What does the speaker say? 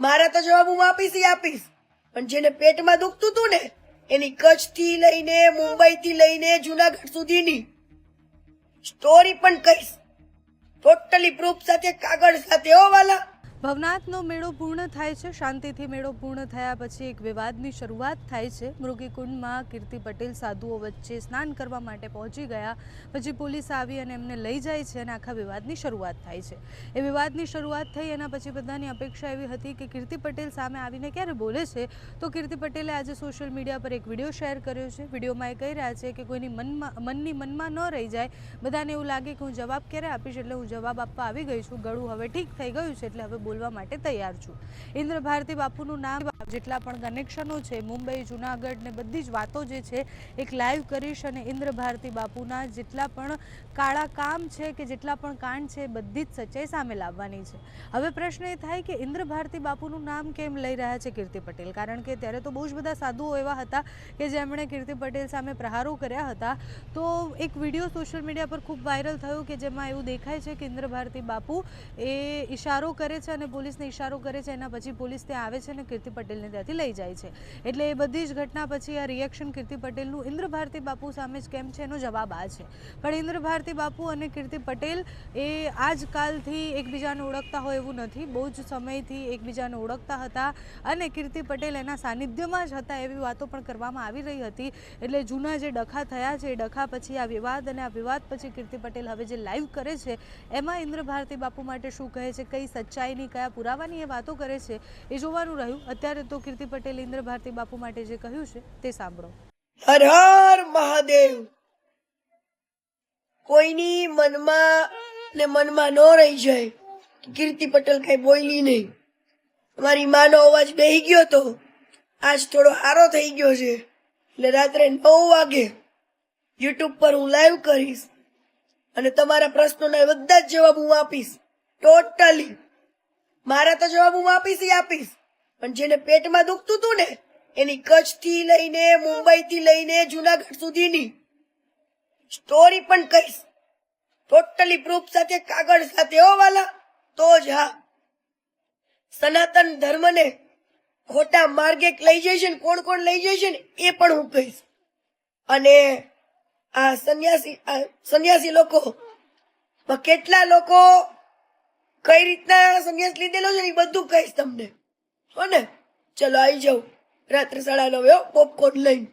મારા તો જવાબ હું આપીશ આપીશ. પણ જેને પેટમાં દુખતું હતું ને, એની કચ્છથી લઈને મુંબઈથી લઈને જુનાગઢ સુધીની સ્ટોરી પણ કહીશ. ટોટલી પ્રૂફ સાથે, કાગળ સાથે, હો વાલા. ભવનાથનો મેળો પૂર્ણ થાય છે. શાંતિથી મેળો પૂર્ણ થયા પછી એક વિવાદની શરૂઆત થાય છે. મૃગીકુંડમાં કીર્તિ પટેલ સાધુઓ વચ્ચે સ્નાન કરવા માટે પહોંચી ગયા. પછી પોલીસ આવી અને એમને લઈ જાય છે અને આખા વિવાદની શરૂઆત થાય છે. એ વિવાદની શરૂઆત થઈ એના પછી બધાની અપેક્ષા એવી હતી કે કીર્તિ પટેલ સામે આવીને ક્યારે બોલે છે? તો કીર્તિ પટેલે આજે સોશિયલ મીડિયા પર એક વીડિયો શેર કર્યો છે. વિડીયોમાં એ કહી રહ્યા છે કે કોઈની મનમાં, મનની મનમાં ન રહી જાય. બધાને એવું લાગે કે હું જવાબ ક્યારે આપીશ? એટલે હું જવાબ આપવા આવી ગઈ છું. ગળું હવે ઠીક થઈ ગયું છે. એટલે હવે બોલવા માટે તૈયાર છું. ઇન્દ્ર ભારતી બાપુનું નામ જેટલા પણ કનેક્શનો છે, મુંબઈ, જુનાગઢ ને બધી જ વાતો જે છે, એક લાઈવ કરીશ અને ઇન્દ્ર ભારતી બાપુના જેટલા પણ કાળા કામ છે કે જેટલા પણ કાંડ છે, બધી જ સચ્ચાઈ સામે લાવવાની છે. હવે પ્રશ્ન એ થાય કે ઇન્દ્ર ભારતી બાપુનું નામ કેમ લઈ રહ્યા છે કીર્તિ પટેલ? કારણ કે ત્યારે તો બહુ જ બધા સાધુઓ એવા હતા કે જેમણે કીર્તિ પટેલ સામે પ્રહારો કર્યા હતા. તો એક વીડિયો સોશિયલ મીડિયા પર ખૂબ વાયરલ થયો કે જેમાં એવું દેખાય છે કે ઇન્દ્ર ભારતી બાપુ એ ઇશારો કરે છે અને પોલીસને ઇશારો કરે છે. એના પછી પોલીસ ત્યાં આવે છે અને કીર્તિ પટેલને ત્યાંથી લઈ જાય છે. એટલે એ બધી જ ઘટના પછી આ રિએક્શન કીર્તિ પટેલનું ઇન્દ્ર ભારતી બાપુ સામે જ કેમ છે એનો જવાબ આ છે. પણ ઇન્દ્ર ભારતી બાપુ અને કીર્તિ પટેલ એ આજકાલથી એકબીજાને ઓળખતા હોય એવું નથી. બહુ જ સમયથી એકબીજાને ઓળખતા હતા અને કીર્તિ પટેલ એના સાનિધ્યમાં જ હતા એવી વાતો પણ કરવામાં આવી રહી હતી. એટલે જૂના જે ડખા થયા છે, એ ડખા પછી આ વિવાદ અને આ વિવાદ પછી કીર્તિ પટેલ હવે જે લાઈવ કરે છે, એમાં ઇન્દ્ર ભારતી બાપુ માટે શું કહે છે, કઈ સચ્ચાઈની, કયા પુરાવાની એ વાતો કરે છે, એ જોવાનું રહ્યું. અત્યારે તો કીર્તિ પટેલ ઇન્દ્ર ભારતી બાપુ માટે જે કહ્યું છે તે સાંભળો. હર હર મહાદેવ. કોઈની મનમાં ને મનમાં ન રહી જાય. કીર્તિ પટેલ કઈ બોલી નહીં. મારી માનો અવાજ બેહી ગયો તો આજ થોડો હારો થઈ ગયો છે. એટલે રાત્રે નવ વાગે યુટ્યુબ પર હું લાઈવ કરીશ અને તમારા પ્રશ્નોના બધા જ જવાબ હું આપીશ. ટોટલી. મારા તો જવાબ હું આપીશ આપીશ. પણ જેને પેટમાં દુખતું હતું ને, એની કચ્છથી લઈને, મુંબઈથી લઈને, જુનાગઢ સુધીની સ્ટોરી પણ કહીશ. ટોટલી પ્રૂફ સાથે, કાગળ સાથે, હો વાલા? તો જ હા. સનાતન ધર્મને ખોટા માર્ગે લઈ છે ને, કોણ કોણ લઈ છે ને, એ પણ હું કહીશ. અને આ સન્યાસી આ સન્યાસી લોકો કેટલા લોકો કઈ રીતના સંન્યાસ લીધેલો છે એ બધું કહીશ તમને. હો ને ચલો આવી જાઉં. રાત્રે સાડા નવે પોપકોર્ન લઈને.